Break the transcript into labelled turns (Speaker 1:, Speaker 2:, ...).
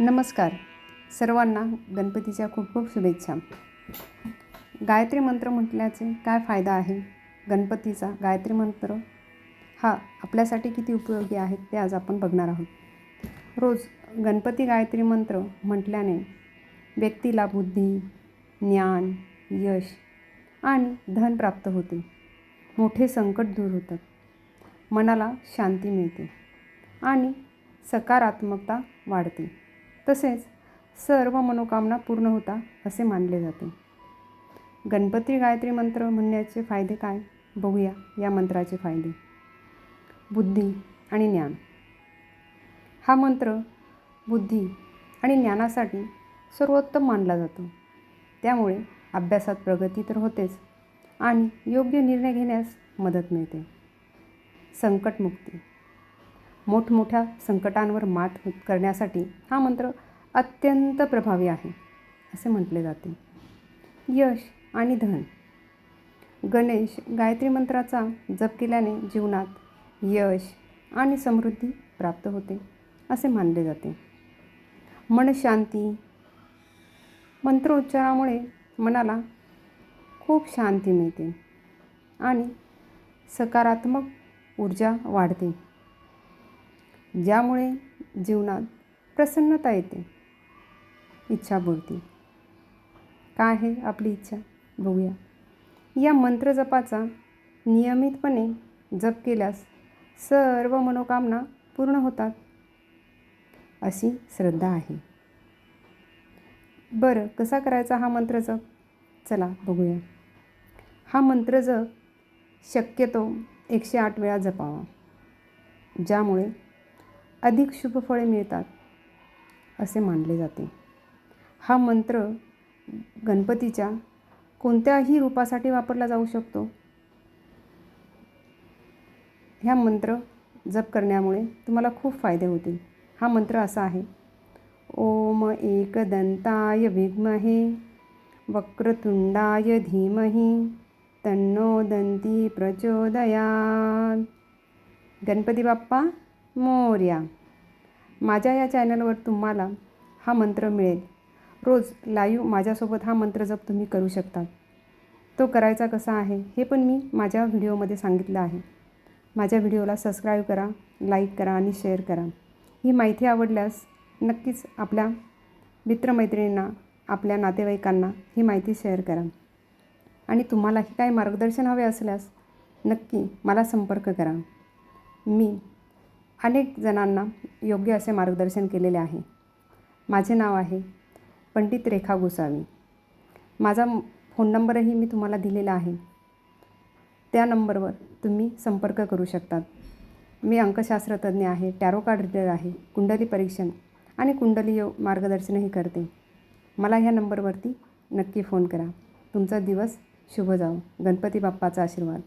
Speaker 1: नमस्कार. सर्वांना गणपतीच्या खूप खूप शुभेच्छा. गायत्री मंत्र म्हटल्याचे काय फायदा आहे? गणपतीचा गायत्री मंत्र हा आपल्यासाठी किती उपयोगी आहे ते आज आपण बघणार आहोत. रोज गणपती गायत्री मंत्र म्हटल्याने व्यक्तीला बुद्धी ज्ञान यश आणि धन प्राप्त होते. मोठे संकट दूर होतात. मनाला शांती मिळते आणि सकारात्मकता वाढते. तसेच सर्व मनोकामना पूर्ण होता असे मानले जाते. गणपती गायत्री मंत्र म्हणण्याचे फायदे काय? बघूया या मंत्राचे फायदे. बुद्धी आणि ज्ञान. हा मंत्र बुद्धी आणि ज्ञानासाठी सर्वोत्तम मानला जातो. त्यामुळे अभ्यासात प्रगती तर होतेच आणि योग्य निर्णय घेण्यास मदत मिळते. संकटमुक्ती. मोठमोठ्या संकटांवर मात करण्यासाठी हा मंत्र अत्यंत प्रभावी आहे असे म्हटले जाते. यश आणि धन. गणेश गायत्री मंत्राचा जप केल्याने जीवनात यश आणि समृद्धी प्राप्त होते असे मानले जाते. मनशांती मंत्रोच्चारामुळे मनाला खूप शांती मिळते आणि सकारात्मक ऊर्जा वाढते ज्यामुळे जीवनात प्रसन्नता येते. इच्छा इच्छापूर्ती काय आहे आपली इच्छा? बघूया. या मंत्रजपाचा नियमितपणे जप केल्यास सर्व मनोकामना पूर्ण होतात. अशी श्रद्धा आहे. बरं कसा करायचा हा मंत्र जप? चला बघूया. हा मंत्र जप शक्यतो एकशे आठ वेळा जपावा. ज्यामुळे अधिक शुभफळे मिळतात असे मानले जाते. हा मंत्र गणपतीच्या कोणत्याही रूपासाठी वापरला जाऊ शकतो. ह्या मंत्र जप करण्यामुळे तुम्हाला खूप फायदे होतील. हा मंत्र असा आहे. ओम एकदंताय विद्महे वक्रतुंडाय धीमहि तन्नो दंती प्रचोदयात. गणपती बाप्पा मोर्या. माझ्या या चॅनलवर तुम्हाला हा मंत्र मिळेल. रोज लाईव्ह माझ्यासोबत हा मंत्र जप तुम्ही करू शकता. तो करायचा कसा आहे हे पण मी माझ्या व्हिडिओमध्ये सांगितलं आहे. माझ्या व्हिडिओला सबस्क्राईब करा लाईक करा आणि शेअर करा. ही माहिती आवडल्यास नक्कीच आपल्या मित्रमैत्रिणींना आपल्या नातेवाईकांना ही माहिती शेअर करा. आणि तुम्हालाही काही मार्गदर्शन हवे असल्यास नक्की मला संपर्क करा. मी अनेक जणांना योग्य असे मार्गदर्शन केलेले आहे. माझे नाव आहे पंडित रेखा गोसावी. माझा फोन नंबरही मी तुम्हाला दिलेला आहे. त्या नंबरवर तुम्ही संपर्क करू शकतात. मी अंकशास्त्रतज्ञ आहे टॅरो कार्ड रीडर आहे कुंडली परीक्षण आणि कुंडली योग मार्गदर्शनही करते. मला ह्या नंबरवरती नक्की फोन करा. तुमचा दिवस शुभ जाओ गणपती बाप्पाचा आशीर्वाद.